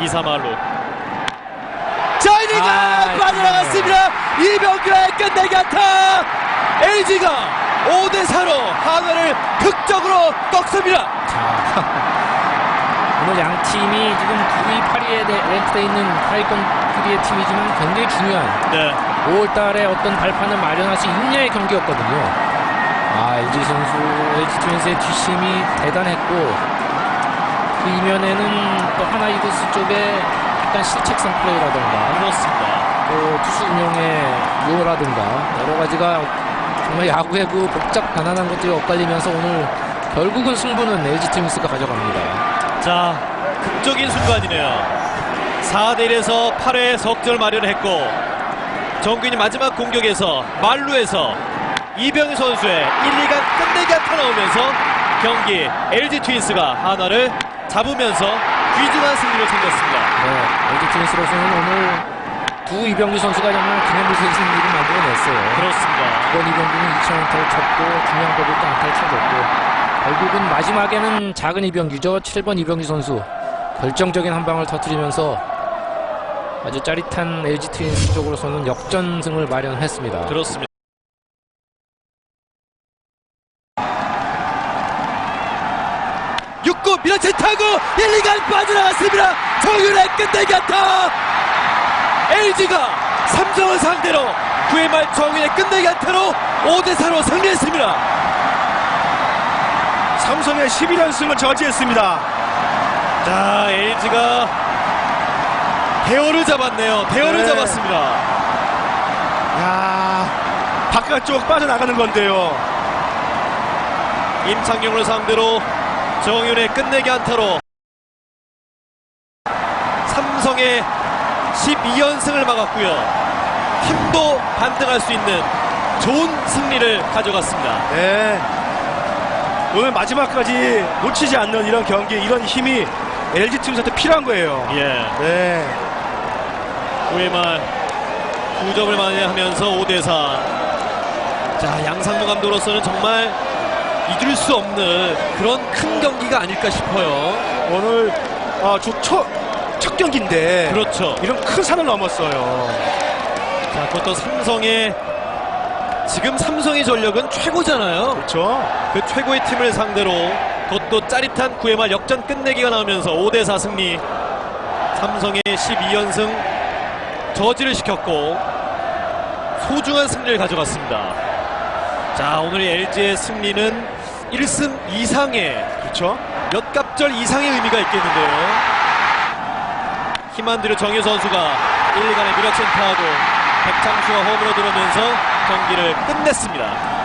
2사말로. 자 이닝가 아, 빠져나갔습니다. 이병규의 끝내기 안타 LG가 5대4로 한화를 극적으로 꺾습니다. 오늘 양 팀이 지금 9위, 8위에 랭크되어 있는 하위권 9위의 팀이지만 굉장히 중요한 네. 5월 달에 어떤 발판을 마련할 수 있느냐의 경기였거든요. 아, LG 선수, LG 트윈스의 뒷심이 대단했고, 그 이면에는 또 하나 이글스 쪽에 약간 실책성 플레이라던가, 그렇습니다 또 투수 운영의 요라든가, 여러 가지가 정말 야구의 그 복잡 가난한 것들이 엇갈리면서 오늘 결국은 승부는 LG 트윈스가 가져갑니다. 자 극적인 순간이네요 4대 1에서 8회 석절 마련을 했고 정균이 마지막 공격에서 말루에서 이병희 선수의 1, 2간 끝내기 안타 나오면서 경기 LG 트윈스가 하나를 잡으면서 귀중한 승리를 챙겼습니다. 네, LG 트윈스로서는 오늘 두 이병규 선수가 정말 기념비적인 승리를 만들어냈어요. 그렇습니다. 이번 이병규는 2차안타를 쳤고 중요한 거부터 안타를 쳐줬고 결국은 마지막에는 작은 이병규죠. 7번 이병규 선수. 결정적인 한 방을 터뜨리면서 아주 짜릿한 LG 트윈스 쪽으로서는 역전승을 마련했습니다. 그렇습니다 6구 밀어채 타고 1, 2간 빠져나갔습니다 정윤의 끝내기 안타 LG가 삼성을 상대로 9회 말 정윤의 끝내기 안타로 5대4로 승리했습니다 삼성의 11연승을 저지했습니다. 자 LG가 대어를 잡았네요 대어를 네. 잡았습니다 야 바깥쪽 빠져나가는 건데요. 임창용을 상대로 정윤의 끝내기 안타로 삼성의 12연승을 막았고요 힘도 반등할 수 있는 좋은 승리를 가져갔습니다 네. 오늘 마지막까지 놓치지 않는 이런 경기, 이런 힘이 LG 팀한테 필요한 거예요. 예 네. 9회 말 9점을 만회하면서 5대4 자 양상무 감독으로서는 정말 잊을 수 없는 그런 큰 경기가 아닐까 싶어요. 오늘 어, 주 첫, 첫 경기인데 그렇죠. 이런 큰 산을 넘었어요. 자 그것도 삼성의 지금 삼성의 전력은 최고잖아요. 그렇죠? 그 최고의 팀을 상대로 그것도 짜릿한 9회 말 역전 끝내기가 나오면서 5대4 승리. 삼성의 12연승 저지를 시켰고 소중한 승리를 가져갔습니다. 자 오늘 LG의 승리는 1승 이상의 그렇죠? 몇 갑절 이상의 의미가 있겠는데요 들여 정효 선수가 1, 2간의 밀어친 타고 백창수가 홈으로 들어오면서 경기를 끝냈습니다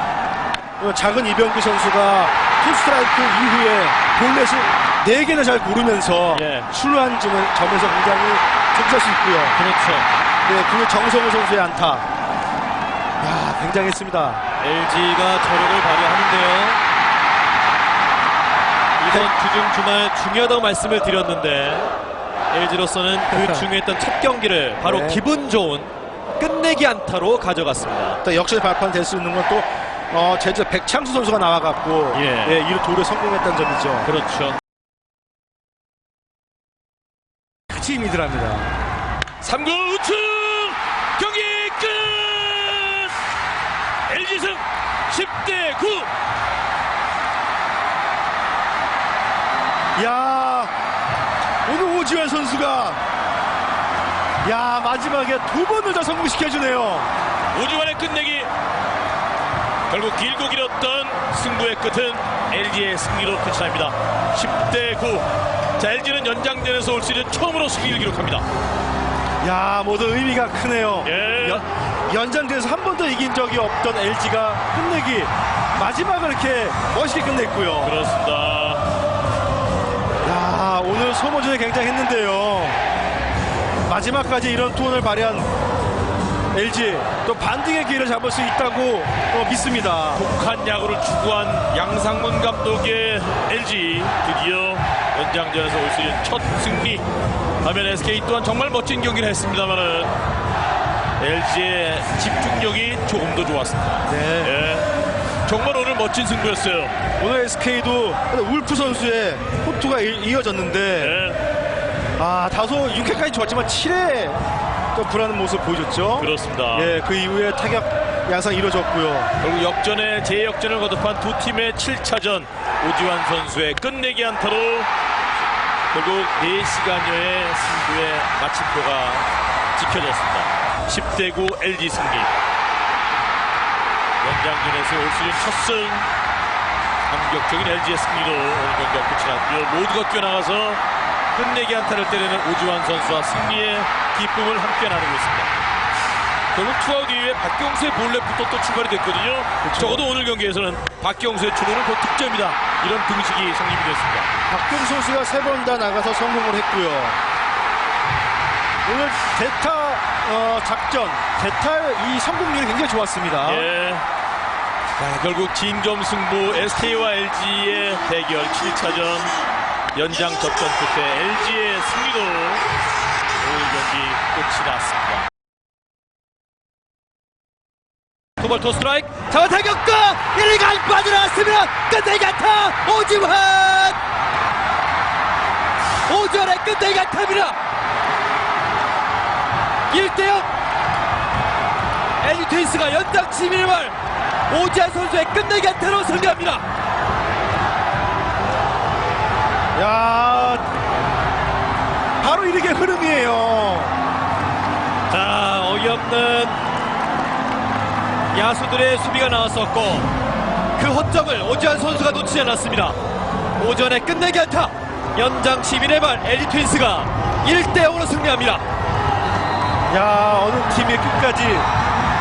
작은 이병규 선수가 투스트라이크 이후에 볼넷을 4개나 잘 고르면서 예. 출루한 점을, 점에서 굉장히 적을 수 있고요. 그렇죠 네, 그리고 정성우 선수의 안타. 야, 굉장했습니다. LG가 저력을 발휘하는데요. 이번 주중 주말 중요하다고 말씀을 드렸는데 LG로서는 그 중요했던 첫 경기를 바로 네. 기분 좋은 끝내기 안타로 가져갔습니다. 또 역전의 발판 될 수 있는 건또 어, 제주 백창수 선수가 나와갖고 예. 예, 이를 도를 성공했다는 점이죠. 그렇죠. 같이 힘이 들합니다. 3구 우측 경기 끝 LG승 10대 9 선수가 야 마지막에 두 번을 다 성공시켜주네요. 오지환의 끝내기 결국 길고 길었던 승부의 끝은 LG의 승리로 끝이 납니다 10대 9 자, LG는 연장전에서 올 시즌 처음으로 승리를 기록합니다 야 모두 의미가 크네요. 예. 연, 연장전에서 한 번도 이긴 적이 없던 LG가 끝내기 마지막을 이렇게 멋있게 끝냈고요. 그렇습니다 야 오늘 소모전이 굉장했는데요. 마지막까지 이런 투혼을 발휘한 LG 또 반등의 기회를 잡을 수 있다고 어, 믿습니다. 독한 야구를 추구한 양상문 감독의 LG 드디어 연장전에서 올 시즌 첫 승리 반면 SK 또한 정말 멋진 경기를 했습니다만은 LG의 집중력이 조금 더 좋았습니다 네. 예. 정말 오늘 멋진 승부였어요 오늘 SK도 울프 선수의 호투가 이- 이어졌는데 예. 아 다소 6회까지 좋았지만 7회 또 불안한 모습 보여줬죠. 그렇습니다. 예, 그 이후에 타격 양상 이루어졌고요. 결국 역전에 재역전을 거듭한 두 팀의 7차전 오지환 선수의 끝내기 안타로 결국 4시간여의 승부의 마침표가 찍혀졌습니다. 10대 9 LG 승리. 연장전에서 올 시즌 첫 승. 감격적인 LG의 승리로 오늘 경기가 끝이 났고요. 모두가 뛰어나가서 끝내기 안타를 때리는 오지환 선수와 승리의 기쁨을 함께 나누고 있습니다. 결국 투아웃 이후에 박경수의 볼넷부터 또 출발이 됐거든요. 적어도 오늘 경기에서는 박경수의 출루는 곧 득점이다. 이런 등식이 성립이 됐습니다. 박경 선수가 세 번 다 나가서 성공을 했고요. 오늘 대타 어, 작전, 대타 이 성공률이 굉장히 좋았습니다. 예. 자, 결국 진점 승부 SK와 LG의 대결 7차전 연장 접전 끝에 LG의 승리로 오늘 경기 끝이 났습니다. 투볼 투 스트라이크. 잡아 타격과 1간 빠져나왔습니다 끝내기 안타 오지환! 오지환의 끝내기 안타입니다. 1대0 LG 트윈스가 연장 11말. 오지환 선수의 끝내기 안타로 승리합니다 야, 바로 이렇게 흐름이에요. 자 어이없는 야수들의 수비가 나왔었고 그 허점을 오지환 선수가 놓치지 않았습니다. 오지환의 끝내기 안타. 연장 11회 말 LG 트윈스가 1대0으로 승리합니다. 야, 어느 팀이 끝까지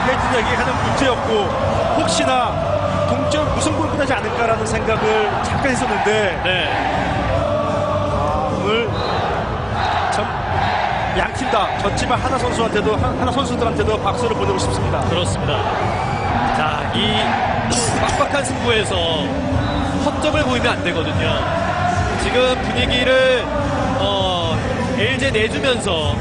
해주자기 하는 문제였고 혹시나 동점 무승부를 끝나지 않을까라는 생각을 잠깐 했었는데 네. 오늘 참 양팀 다 졌지만 하나 선수한테도 하- 하나 선수들한테도 박수를 보내고 싶습니다. 그렇습니다. 자, 이 빡빡한 승부에서 허점을 보이면 안 되거든요. 지금 분위기를 어, LG 내주면서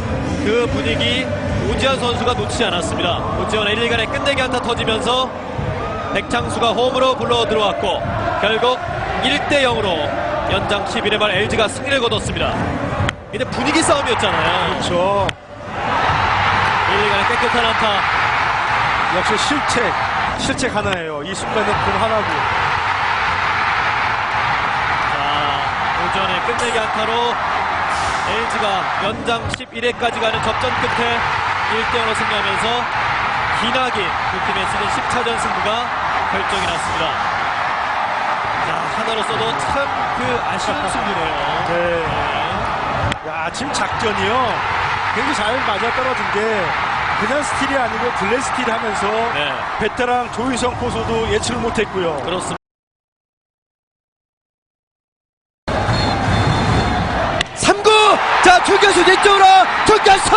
그 분위기 오지환 선수가 놓치지 않았습니다. 오지환 1, 2간의 끝내기 한타 터지면서 백창수가 홈으로 불러 들어왔고 결국 1대 0으로 연장 11회 말 LG가 승리를 거뒀습니다. 근데 분위기 싸움이었잖아요. 그렇죠. 1, 2간의 깨끗한 한타. 역시 실책, 실책 하나예요. 이 순간은 공 하나고. 자, 오전에 끝내기 안타로 LG가 연장 11회까지 가는 접전 끝에 1대 0으로 승리하면서 기나긴 두 팀의 시즌 10차전 승부가 결정이 났습니다. 자, 하나로서도 참 그 아쉬운 승부네요. 네. 야, 지금 작전이요. 굉장히 잘 맞아 떨어진 게 그냥 스틸이 아니고 블랙 스틸 하면서 네, 베테랑 조희성 포수도 예측을 못했고요. 그렇습니다. 삼구자 중견수 뒤쪽으로 중견수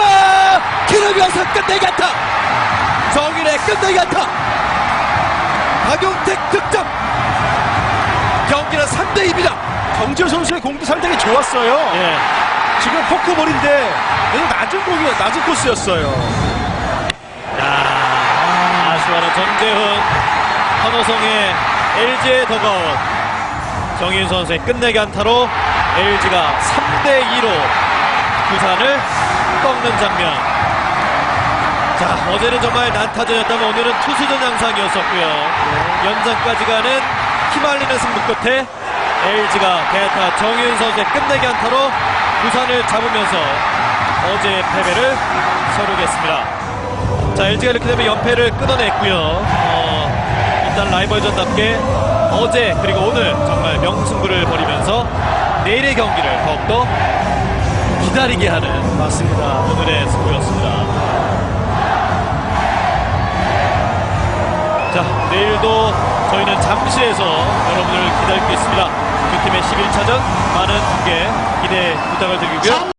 기르면서 끝내기 안타 정인의 끝내기 안타 박용택 득점 경기는 3대2입니다 정지호 선수의 공도 상당히 좋았어요. 예. 지금 포크볼인데 낮은 공이 낮은 코스였어요. 야, 아쉬워하는 전재훈 한호성의 LG의 더가웃 정인 선수의 끝내기 안타로 LG가 3대2로 부산을 꺾는 장면 자 어제는 정말 난타전이었다면 오늘은 투수전 양상이었었고요 연장까지 가는 힘알리는 승부 끝에 LG가 대타 정인 선수의 끝내기 안타로 부산을 잡으면서 어제의 패배를 서류겠습니다 자 LG가 이렇게 되면 연패를 끊어냈고요. 어, 일단 라이벌전답게 어제 그리고 오늘 정말 명승부를 벌이면서 내일의 경기를 더욱더 기다리게 하는 맞습니다. 오늘의 승부였습니다. 내일도 저희는 잠시에서 여러분을 기다리고 있습니다. 두 팀의 11차전 많은 관계 기대 부탁을 드리고요.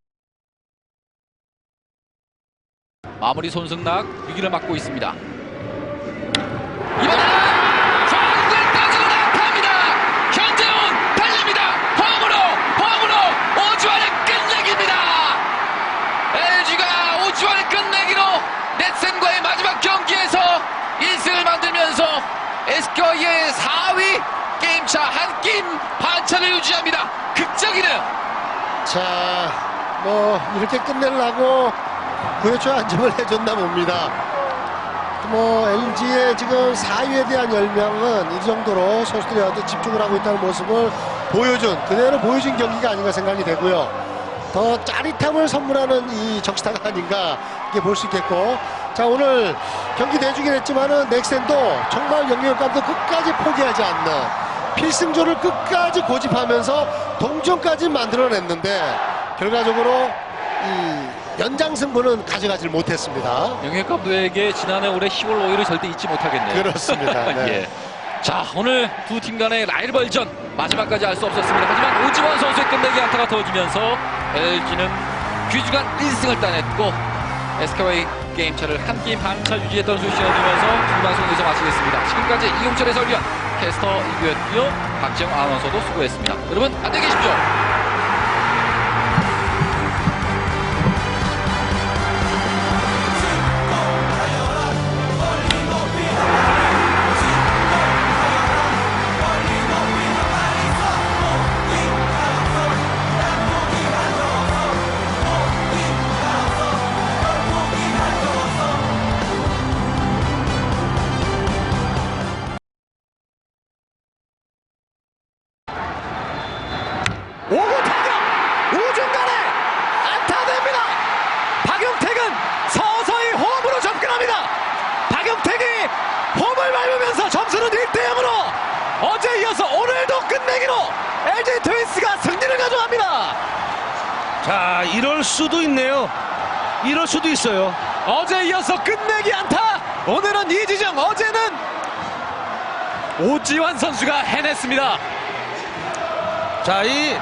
마무리 손승락 위기를 맞고 있습니다. 이번에는 좌중간 빠지고 나타납니다. 현재훈 달립니다. 홈으로 홈으로 오주환의 끝내기입니다. LG가 오주환의 끝내기로 넷센과의 마지막 경기에서 1승을 만들면서 SK의 4위 게임차 한 게임 반차를 유지합니다. 극적이네요. 자 뭐 이렇게 끝내려고 9회초에 안점을 해줬나 봅니다. 뭐 LG의 지금 4위에 대한 열명은 이 정도로 선수들이 어떤 집중을 하고 있다는 모습을 보여준 그대로 보여준 경기가 아닌가 생각이 되고요. 더 짜릿함을 선물하는 이 적시타가 아닌가 이게 볼 수 있겠고 자 오늘 경기 내주긴 했지만은 넥센도 정말 감독 끝까지 포기하지 않는 필승조를 끝까지 고집하면서 동점까지 만들어냈는데 결과적으로 이 연장 승부는 가져가질 못했습니다. 영역 감독에게 지난해 올해 10월 5일을 절대 잊지 못하겠네요. 그렇습니다. 네. 예. 자 오늘 두 팀 간의 라이벌전 마지막까지 알 수 없었습니다. 하지만 오지환 선수의 끝내기 안타가 터지면서 LG는 귀주간 1승을 따냈고 SK와의 게임차를 한 게임 반차 유지했던 소식이어지면서 중방송 여기서 마치겠습니다. 지금까지 이용철의 설위원 캐스터 이규였고요. 박지영 아나운서도 수고했습니다. 여러분 안녕히 계십시오. 어제 이어서 오늘도 끝내기로 LG 트윈스가 승리를 가져갑니다. 자, 이럴 수도 있네요. 이럴 수도 있어요. 어제 이어서 끝내기 안타. 오늘은 이지정, 어제는 오지환 선수가 해냈습니다. 자, 이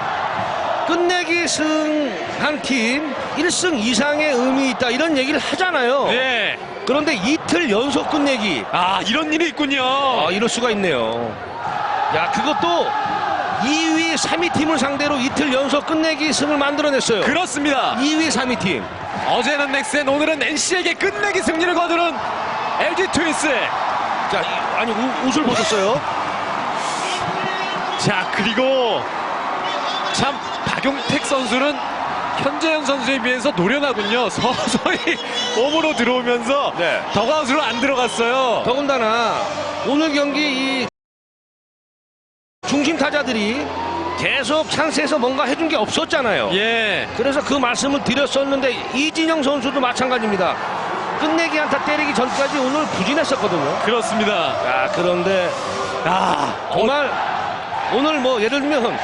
끝내기 승한 팀 1승 이상의 의미 있다 이런 얘기를 하잖아요. 네. 그런데 이틀 연속 끝내기 아 이런 일이 있군요. 아, 이럴 수가 있네요. 야, 그것도 2위, 3위 팀을 상대로 이틀 연속 끝내기 승을 만들어냈어요. 그렇습니다. 2위, 3위 팀. 어제는 넥센, 오늘은 NC에게 끝내기 승리를 거두는 LG 트윈스. 자, 이- 아니 우- 웃을 보셨어요? 자 그리고 참 박용택 선수는 현재현 선수에 비해서 노련하군요. 서서히 몸으로 들어오면서 네. 더가웃으로 안 들어갔어요. 더군다나 오늘 경기 이 중심 타자들이 계속 찬스에서 뭔가 해준 게 없었잖아요. 예. 그래서 그 말씀을 드렸었는데 이진영 선수도 마찬가지입니다. 끝내기 한타 때리기 전까지 오늘 부진했었거든요. 그렇습니다. 아 그런데 아, 정말 오늘 뭐 예를 들면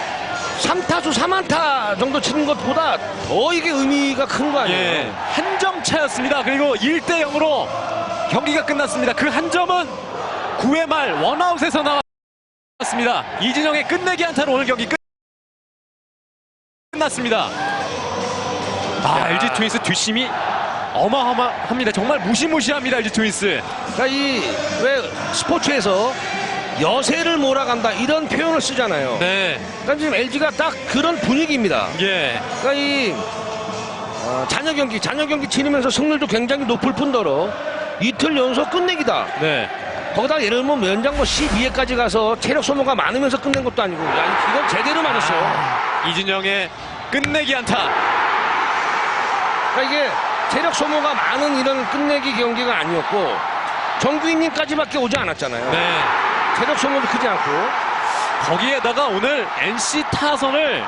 3타수 3안타 정도 치는 것보다 더 이게 의미가 큰 거 아니에요? 예. 한 점 차였습니다. 그리고 1대 0으로 경기가 끝났습니다. 그 한 점은 9회 말 원아웃에서 나 왔습니다. 이진영의 끝내기 한타로 오늘 경기 끝 끝났습니다. 아, LG 트윈스 뒷심이 어마어마합니다. 정말 무시무시합니다. LG 트윈스. 그러니까 이왜 스포츠에서 여세를 몰아간다 이런 표현을 쓰잖아요. 네. 그러니까 지금 LG가 딱 그런 분위기입니다. 예. 그러니까 이 어, 잔여 경기, 잔여 경기 치르면서 승률도 굉장히 높을 뿐더러 이틀 연속 끝내기다. 네. 거기다 예를 들면 연장 뭐 12회까지 가서 체력 소모가 많으면서 끝낸 것도 아니고 야 이건 제대로 맞았어요. 이진영의 끝내기 한타. 그러니까 이게 체력 소모가 많은 이런 끝내기 경기가 아니었고 정규인님까지밖에 오지 않았잖아요. 네. 체력 소모도 크지 않고 거기에다가 오늘 NC 타선을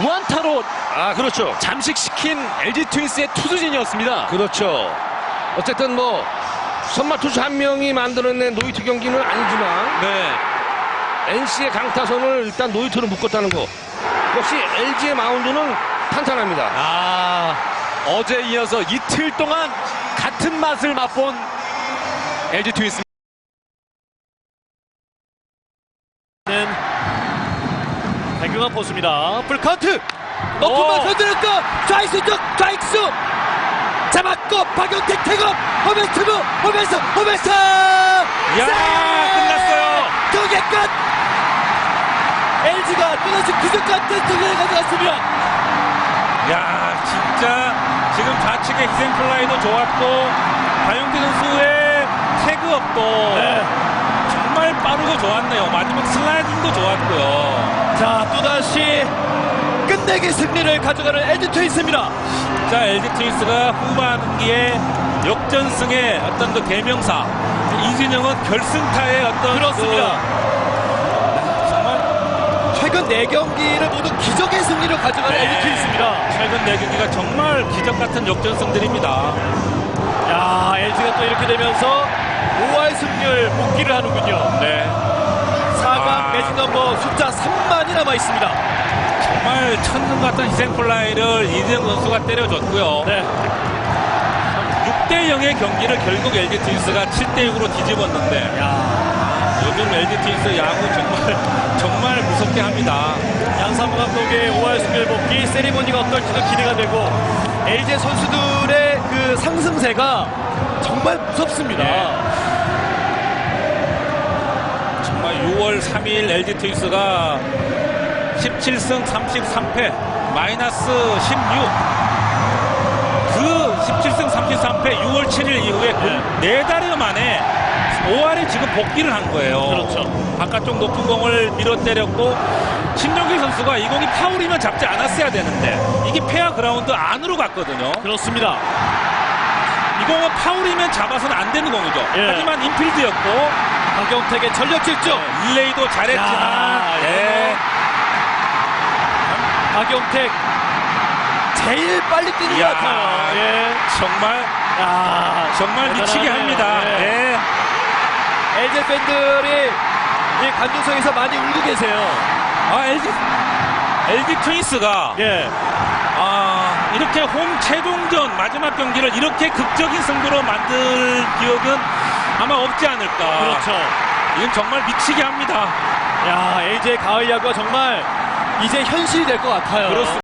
무안타로 아 그렇죠. 잠식시킨 LG 트윈스의 투수진이었습니다. 그렇죠. 어쨌든 뭐 선발 투수 한 명이 만들어낸 노이트 경기는 아니지만 네. NC의 강타선을 일단 노이트로 묶었다는 거 역시 LG의 마운드는 탄탄합니다. 아, 어제 이어서 이틀 동안 같은 맛을 맛본 LG 트윈스. 백경환 포수입니다. 풀카운트! 높은 오. 맛을 들었고 좌익수 쪽 좌익수 잡았고 박용택 태업 홈앤스브 홈앤스 홈앤스 야 끝났어요. 경기 끝 LG가 또다시 그전 같은 승리를 가져갔습니다 야 진짜 지금 좌측의 희생플라이도 좋았고 박용태 선수의 태그업도 정말 빠르고 좋았네요. 마지막 슬라이딩도 좋았고요. 자 또다시 끝내 끝내기 승리를 가져가는 LG 트윈스입니다. 자, LG 트윈스가 후반기에 역전승의 어떤 그 대명사 이진영은 결승타의 어떤 그렇습니다. 그 정말 최근 4경기를 모두 기적의 승리로 가져가는 네. LG 트윈스입니다. 최근 네 경기가 정말 기적 같은 역전승들입니다. 야, LG가 또 이렇게 되면서 5할 승률 복귀를 하는군요. 네. 4강 아. 매직 넘버 숫자 3만이 남아 있습니다. 정말 천금 같은 희생플라이를 이진영 선수가 때려줬고요. 네. 6대 0의 경기를 결국 LG 트윈스가 7대 6으로 뒤집었는데 야, 요즘 LG 트윈스 야구 정말 정말 무섭게 합니다. 양상무 감독의 5할 승률 복귀 세리머니가 어떨지도 기대가 되고 LG 선수들의 그 상승세가 정말 무섭습니다. 정말 6월 3일 LG 트윈스가 17승 33패 마이너스 16. 그 17승 33패 6월 7일 이후에 네 달여 만에 5할에 지금 복귀를 한 거예요. 그렇죠. 바깥쪽 높은 공을 밀어 때렸고 신정기 선수가 이 공이 파울이면 잡지 않았어야 되는데 이게 페어 그라운드 안으로 갔거든요. 그렇습니다. 이 공은 파울이면 잡아서는 안 되는 공이죠. 예. 하지만 인필드였고 박경택의 전력 질주. 릴레이도 잘했지만 야, 예. 박경택 제일 빨리 뛰는 것 이야. 같아요. 예. 정말 야, 정말 미치게 대단하네요. 합니다. 예. 예. LG 팬들이 이 관중석에서 많이 울고 계세요. 아 LG LG 트윈스가 예. 아, 이렇게 홈 최종전 마지막 경기를 이렇게 극적인 승부로 만들 기억은 아마 없지 않을까. 그렇죠. 이건 정말 미치게 합니다. 야, LG의 가을 야구가 정말 이제 현실이 될 것 같아요. 그렇습니다.